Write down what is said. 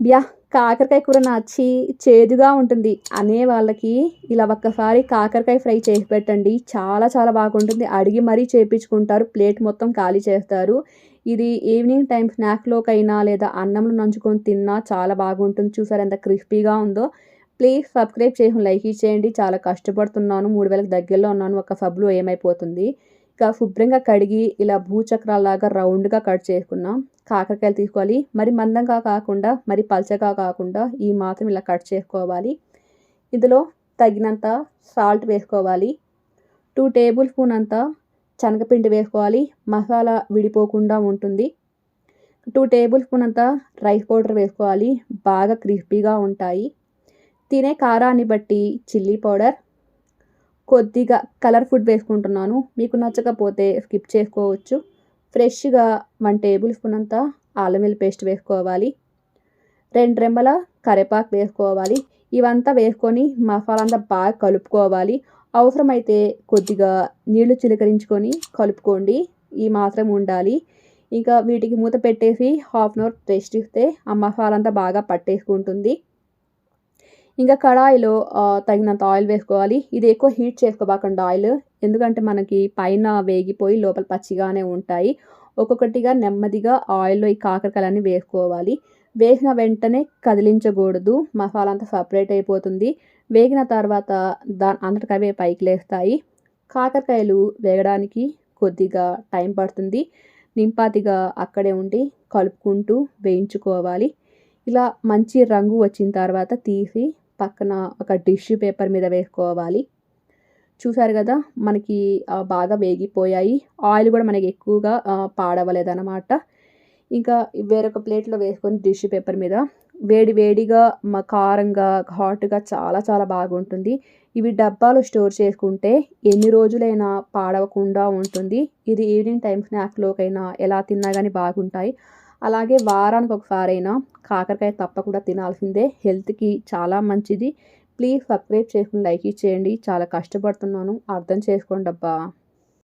బ్యా కాకరకాయ కూర నచ్చి చేదుగా ఉంటుంది. అనే వాళ్ళకి ఇలా ఒక్కసారి కాకరకాయ ఫ్రై చేసి పెట్టండి. చాలా చాలా బాగుంటుంది. అడిగి మరీ చేపించుకుంటారు. ప్లేట్ మొత్తం ఖాళీ చేస్తారు. ఇది ఈవినింగ్ టైం స్నాక్లోకైనా లేదా అన్నంలో నంచుకొని తిన్నా చాలా బాగుంటుంది. చూసారు ఎంత క్రిస్పీగా ఉందో. ప్లీజ్ సబ్స్క్రైబ్ చేసి లైక్ ఇచ్చేయండి చాలా కష్టపడుతున్నాను. మూడు వేలకు దగ్గరలో ఉన్నాను. ఒక సబ్లో ఏమైపోతుంది? ఇంకా శుభ్రంగా కడిగి ఇలా భూచక్రాలాగా రౌండ్గా కట్ చేసుకున్నాం. కాకరకాయలు తీసుకోవాలి. మరి మందంగా కాకుండా మరి పల్చగా కాకుండా ఈ మాత్రం ఇలా కట్ చేసుకోవాలి. ఇందులో తగినంత సాల్ట్ వేసుకోవాలి. టూ టేబుల్ స్పూన్ అంత శనగపిండి వేసుకోవాలి. మసాలా విడిపోకుండా ఉంటుంది. టూ టేబుల్ స్పూన్ అంత రైస్ పౌడర్ వేసుకోవాలి. బాగా క్రిస్పీగా ఉంటాయి. తినే కారాన్ని బట్టి చిల్లీ పౌడర్ కొద్దిగా కలర్ ఫుడ్ వేసుకుంటున్నాను. మీకు నచ్చకపోతే స్కిప్ చేసుకోవచ్చు. ఫ్రెష్గా వన్ టేబుల్ స్పూన్ అంత అల్లం పేస్ట్ వేసుకోవాలి. రెండు రెమ్మల కరివేపాకు వేసుకోవాలి. ఇవంతా వేసుకొని మసాలా అంతా బాగా కలుపుకోవాలి. అవసరమైతే కొద్దిగా నీళ్ళు చిలకరించుకొని కలుపుకోండి. ఈ మాత్రం ఉండాలి. ఇంకా వీటికి మూత పెట్టేసి హాఫ్ అన్ అవర్ రెస్ట్ ఇస్తే ఆ మసాలా అంతా బాగా పట్టేసుకుంటుంది. ఇంకా కడాయిలో తగినంత ఆయిల్ వేసుకోవాలి. ఇది ఎక్కువ హీట్ చేసుకోబాకండి ఆయిల్. ఎందుకంటే మనకి పైన వేగిపోయి లోపల పచ్చిగానే ఉంటాయి. ఒక్కొక్కటిగా నెమ్మదిగా ఆయిల్లో ఈ కాకరకాయలన్నీ వేసుకోవాలి. వేసిన వెంటనే కదిలించకూడదు. మసాలా అంతా సపరేట్ అయిపోతుంది. వేగిన తర్వాత దాని అంతటికవే పైకి లేస్తాయి. కాకరకాయలు వేగడానికి కొద్దిగా టైం పడుతుంది. నింపాతిగా అక్కడే ఉండి కలుపుకుంటూ వేయించుకోవాలి. ఇలా మంచి రంగు వచ్చిన తర్వాత తీసి పక్కన ఒక టిష్యూ పేపర్ మీద వేసుకోవాలి. చూసారు కదా మనకి బాగా వేగిపోయాయి. ఆయిల్ కూడా మనకి ఎక్కువగా పాడవలేదన్నమాట. ఇంకా వేరొక ప్లేట్లో వేసుకొని టిష్యూ పేపర్ మీద వేడి వేడిగా కారంగా హాట్గా చాలా చాలా బాగుంటుంది. ఇవి డబ్బాలు స్టోర్ చేసుకుంటే ఎన్ని రోజులైనా పాడవకుండా ఉంటుంది. ఇది ఈవినింగ్ టైం స్నాక్లోకైనా ఎలా తిన్నా కానీ బాగుంటాయి. అలాగే వారానికి ఒకసారైనా కాకరకాయ తప్పకుండా తినాల్సిందే. హెల్త్కి చాలా మంచిది. ప్లీజ్ సబ్స్క్రైబ్ చేసుకుని లైక్ ఇచ్చేయండి చాలా కష్టపడుతున్నాను. అర్థం చేసుకోండి అబ్బా